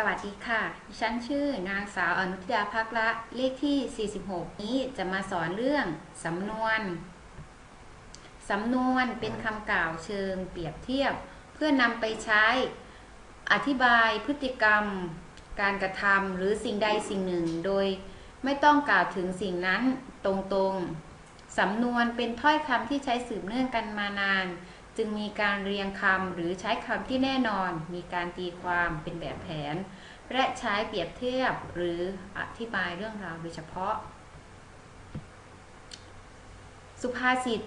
สวัสดีค่ะ ดิฉันชื่อนางสาวอนุทิดาพักละ เลขที่ 46 นี้จะมาสอนเรื่องสำนวน สำนวนเป็นคำกล่าวเชิงเปรียบเทียบ เพื่อนำไปใช้ อธิบายพฤติกรรม การกระทำหรือสิ่งใดสิ่งหนึ่ง โดยไม่ต้องกล่าวถึงสิ่งนั้นตรงๆ สำนวนเป็นถ้อยคำที่ใช้สืบเนื่องกันมานาน จึงมีการเรียงคำหรือใช้คำที่แน่นอน มีการตีความเป็นแบบแผน และใช้เปรียบเทียบหรืออธิบายเรื่องราวโดยเฉพาะ สุภาษิต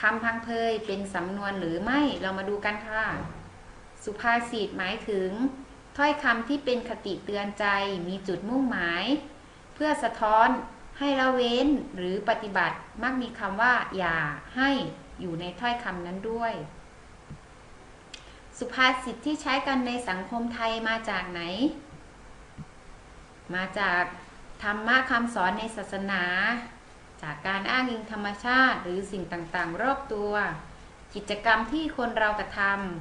คำพังเพยเป็นสำนวนหรือไม่เรามาดูกันค่ะ สุภาษิตหมายถึง ถ้อยคำที่เป็นคติเตือนใจมีจุดมุ่งหมาย เพื่อสะท้อนให้ละเว้นหรือปฏิบัติมักมีคำว่า อย่าให้ อยู่ในถ้อยคำนั้นด้วย สุภาษิตที่ใช้กันในสังคมไทยมาจากไหน มาจากธรรมะคำสอนในศาสนา จากการอ้างอิงธรรมชาติหรือสิ่งต่างๆ รอบตัว กิจกรรมที่คนเรากระท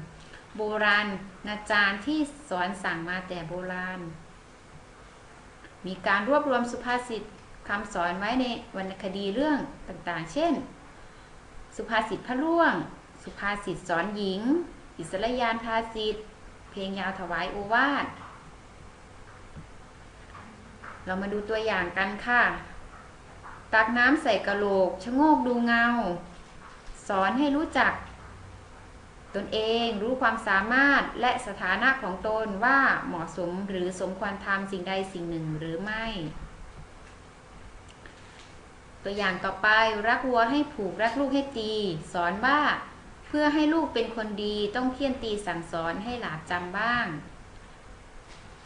ำโบราณอาจารย์ที่สอนสั่งมาแต่โบราณ มีการรวบรวมสุภาษิตคำสอนไว้ในวรรณคดีเรื่องต่างๆ เช่น สุภาษิตพระล่วง สุภาษิตสอนหญิง อิสรยานภาษิต เพลงยาวถวายโอวาท เรามาดูตัวอย่างกันค่ะ ตักน้ำใส่กระโหลก ชะโงกดูเงา สอนให้รู้จัก ตนเองรู้ความสามารถและสถานะของตนว่าเหมาะสมหรือสมควรทำสิ่งใดสิ่งหนึ่งหรือไม่ ตัวอย่างต่อไปรักวัวให้ผูกรักลูกให้ตี สอนว่า เพื่อให้ลูกเป็นคนดีต้องเคี่ยนตีสั่งสอนให้หลาบจำบ้าง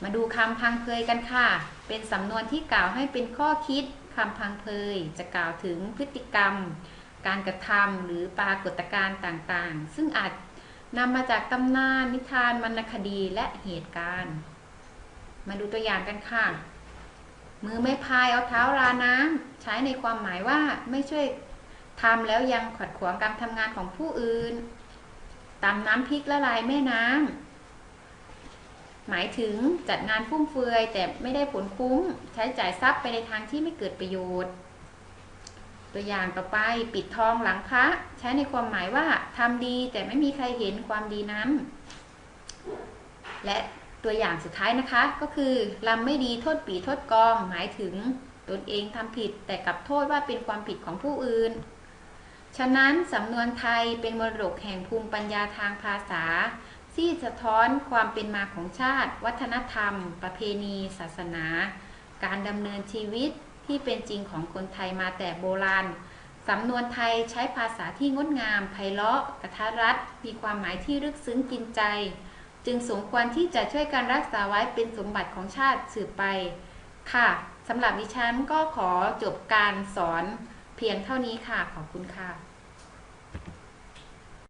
มาดูคำพังเพยกันค่ะ เป็นสำนวนที่กล่าวให้เป็นข้อคิดคำพังเพยจะกล่าวถึงพฤติกรรม การกระทำหรือปรากฏการณ์ต่างๆ ซึ่งอาจนำมาจากตำนานนิทานวรรณคดีและเหตุการณ์ มาดูตัวอย่างกันค่ะ มือไม่พายเอาเท้าราน้ำใช้ในความหมายว่าไม่ช่วยทำแล้วยังขัดขวางการทำงานของผู้อื่นตำน้ำพริกละลายแม่น้ำหมายถึงจัดงานฟุ่มเฟือยแต่ไม่ได้ผลคุ้ม ใช้จ่ายทรัพย์ไปในทางที่ไม่เกิดประโยชน์ ตัวอย่างต่อไปปิดทองหลังพระใช้ในความหมายว่าทำดีแต่ไม่มีใครเห็นความดีนั้น และ ตัวอย่างสุดท้ายนะคะ ก็คือลำไม่ดีโทษปีโทษกอง หมายถึงตนเองทำผิด แต่กลับโทษว่าเป็นความผิดของผู้อื่น ฉะนั้นสำนวนไทยเป็นมรดกแห่งภูมิปัญญาทางภาษา ที่สะท้อนความเป็นมาของชาติ วัฒนธรรม ประเพณี ศาสนา การดำเนินชีวิตที่เป็นจริงของคนไทยมาแต่โบราณสำนวนไทยใช้ภาษาที่งดงามไพเราะกระทัดรัดมีความหมายที่ลึกซึ้งกินใจ จึงสมควรที่จะช่วยการรักษาไว้เป็นสมบัติของชาติสืบไป ค่ะสำหรับดิฉันก็ขอจบการสอนเพียงเท่านี้ค่ะ ขอบคุณค่ะ